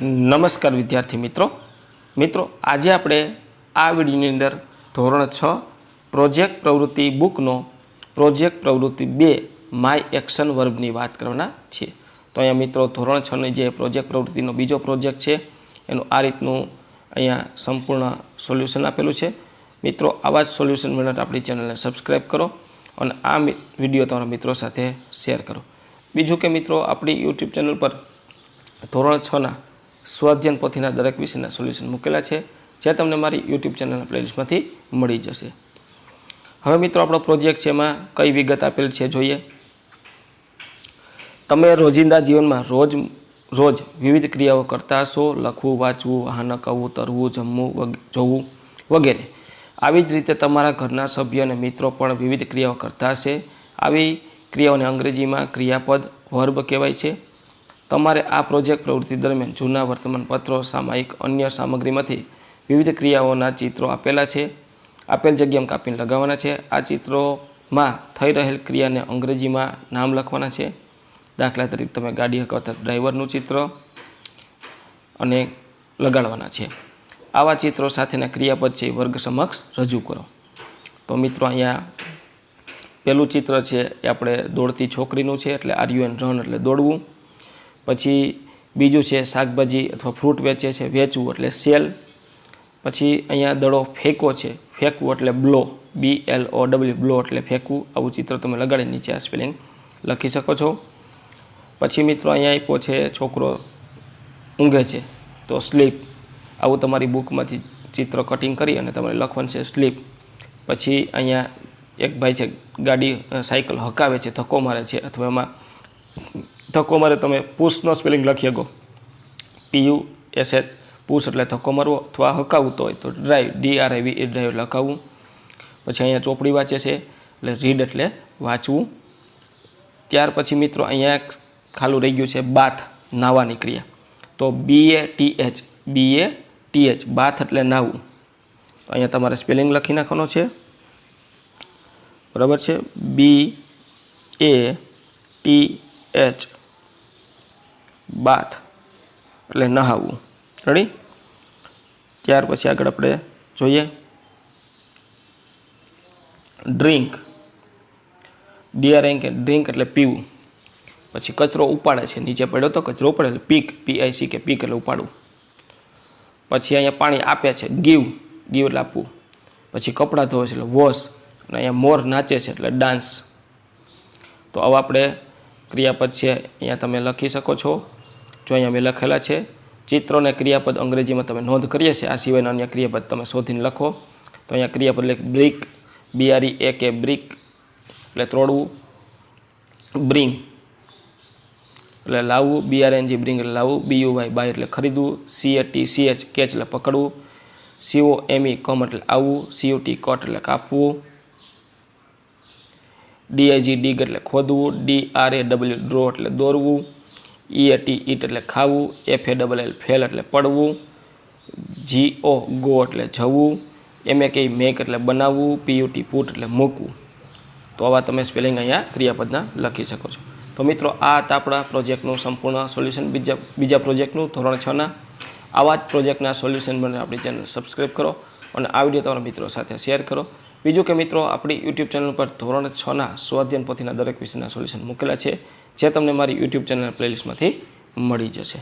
નમસ્કાર વિદ્યાર્થી મિત્રો. મિત્રો, આજે આપણે આ વિડીયોની અંદર ધોરણ છ, પ્રોજેક્ટ પ્રવૃત્તિ બુકનો પ્રોજેક્ટ પ્રવૃત્તિ બે, માય એક્શન વર્બની વાત કરવાના છીએ. તો અહીંયા મિત્રો, ધોરણ છની જે પ્રોજેક્ટ પ્રવૃત્તિનો બીજો પ્રોજેક્ટ છે, એનું આ રીતનું અહીંયા સંપૂર્ણ સોલ્યુશન આપેલું છે. મિત્રો, આવા જ સોલ્યુશન મેળવતા આપણી ચેનલને સબસ્ક્રાઈબ કરો અને આ વીડિયો તમારા મિત્રો સાથે શેર કરો. બીજું કે મિત્રો, આપણી યુટ્યુબ ચેનલ પર ધોરણ છના સ્વાધ્યાયન પોથીના દરેક વિષયના સોલ્યુશન મૂકેલા છે, જે તમને મારી યુટ્યુબ ચેનલના પ્લેલિસ્ટમાંથી મળી જશે. હવે મિત્રો, આપણો પ્રોજેક્ટ છે એમાં કઈ વિગત આપેલ છે જોઈએ. તમે રોજિંદા જીવનમાં રોજ રોજ વિવિધ ક્રિયાઓ કરતા હશો, લખવું, વાંચવું, વાહન કહવું તરવું, જમવું જોવું વગેરે. આવી જ રીતે તમારા ઘરના સભ્યો અને મિત્રો પણ વિવિધ ક્રિયાઓ કરતા હશે. આવી ક્રિયાઓને અંગ્રેજીમાં ક્રિયાપદ વર્બ કહેવાય છે. તમારે આ પ્રોજેક્ટ પ્રવૃત્તિ દરમિયાન જૂના વર્તમાનપત્રો, સામાયિક, અન્ય સામગ્રીમાંથી વિવિધ ક્રિયાઓના ચિત્રો આપેલા છે. આપેલ જગ્યામાં કાપીને લગાવવાના છે. આ ચિત્રોમાં થઈ રહેલ ક્રિયાને અંગ્રેજીમાં નામ લખવાના છે. દાખલા તરીકે તમે ગાડી હકાવતા ડ્રાઈવરનું ચિત્ર અને લગાડવાના છે. આવા ચિત્રો સાથેના ક્રિયાપદ છે વર્ગ સમક્ષ રજૂ કરો. તો મિત્રો, અહીંયા પહેલું ચિત્ર છે એ આપણે દોડતી છોકરીનું છે, એટલે આર યુ એન રન એટલે દોડવું. પછી બીજું છે શાકભાજી અથવા ફ્રૂટ વેચે છે, વેચવું એટલે સેલ પછી અહીંયા દડો ફેંકો છે, ફેંકવું એટલે blow B L O W blow એટલે ફેંકવું. આવું ચિત્ર તમે લગાડી નીચે આ સ્પેલિંગ લખી શકો છો. પછી મિત્રો અહીંયા આપ્યો છે, છોકરો ઊંઘે છે, તો સ્લીપ આવું તમારી બુકમાંથી ચિત્ર કટિંગ કરી અને તમારે લખવાનું છે સ્લીપ પછી અહીંયા એક ભાઈ છે, ગાડી સાયકલ હકાવે છે, ધક્કો મારે છે, અથવા એમાં ધક્કો મારે તમે પુશનો સ્પેલિંગ લખી શકો. પીયુ, એસ, એચ પુશ એટલે ધક્કો મારવો અથવા હકાવતો હોય તો drive, D, R, I, V, E drive એટલે પછી અહીંયા ચોપડી વાંચે છે એટલે રીડ એટલે વાંચવું. ત્યાર પછી મિત્રો અહીંયા ખાલું રહી ગયું છે બાથ નાહવાની ક્રિયા. તો B, A, T, H, B, A, T, H, bath એટલે નાહવું અહીંયા તમારે સ્પેલિંગ લખી નાખવાનો છે. બરાબર છે? બી, એ, ટી, એચ બાથ, એટલે નહાવું. રેડી ત્યાર પછી આગળ આપણે જોઈએ. ડ્રિંક ડીઆર એન્ક ડ્રિંક એટલે પીવું. પછી કચરો ઉપાડે છે, નીચે પડ્યો તો કચરો ઉપાડે એટલે પીક પીઆઈસી કે પીક એટલે ઉપાડવું. પછી અહીંયા પાણી આપે છે, ગીવ. ગીવ એટલે આપવું. પછી કપડાં ધોવે છે, એટલે વોશ અને અહીંયા મોર નાચે છે, એટલે ડાન્સ તો આવા આપણે ક્રિયાપદ છે, અહીંયા તમે લખી શકો છો. જો અહીંયા મેં લખેલા છે, ચિત્રો અને ક્રિયાપદ અંગ્રેજીમાં તમે નોંધ કરીએ છીએ. આ સિવાયના અન્ય ક્રિયાપદ તમે શોધીને લખો. તો અહીંયા ક્રિયાપદ એટલે બ્રિક બીઆરઈ એ કે બ્રિક, એટલે ત્રોડવું. બ્રિંગ, એટલે લાવવું. બીઆરએનજી બ્રિંગ એટલે લાવવું. બીયુ વાય બાય એટલે ખરીદવું. C A T C H catch એટલે પકડવું. સીઓ એમઈ કમ એટલે આવવું. સીયુટી કોટ એટલે કાપવું. ડીઆઈજી ડીગ એટલે ખોદવું. D R A W draw એટલે દોરવું. ઈ એટી ઈટ એટલે ખાવું, F A double L fall એટલે પડવું, જી ઓ ગો એટલે જવું, એમ એ કે મેક એટલે બનાવવું પીયુટી પુટ એટલે મૂકવું. તો આવા તમે સ્પેલિંગ અહીંયા ક્રિયાપદના લખી શકો છો. તો મિત્રો, આ હતા આપણા પ્રોજેક્ટનું સંપૂર્ણ સોલ્યુશન. બીજા બીજા પ્રોજેક્ટનું, ધોરણ છના આવા જ પ્રોજેક્ટના સોલ્યુશન બને આપણી ચેનલ સબસ્ક્રાઈબ કરો અને આ વીડિયો તમારા મિત્રો સાથે શેર કરો. બીજું કે મિત્રો, આપણી યુટ્યુબ ચેનલ પર ધોરણ છના સ્વાધ્યન પોથીના દરેક વિષયના સોલ્યુશન મૂકેલા છે, જે તમને મારી યુટ્યુબ ચેનલ પ્લેલિસ્ટમાંથી મળી જશે.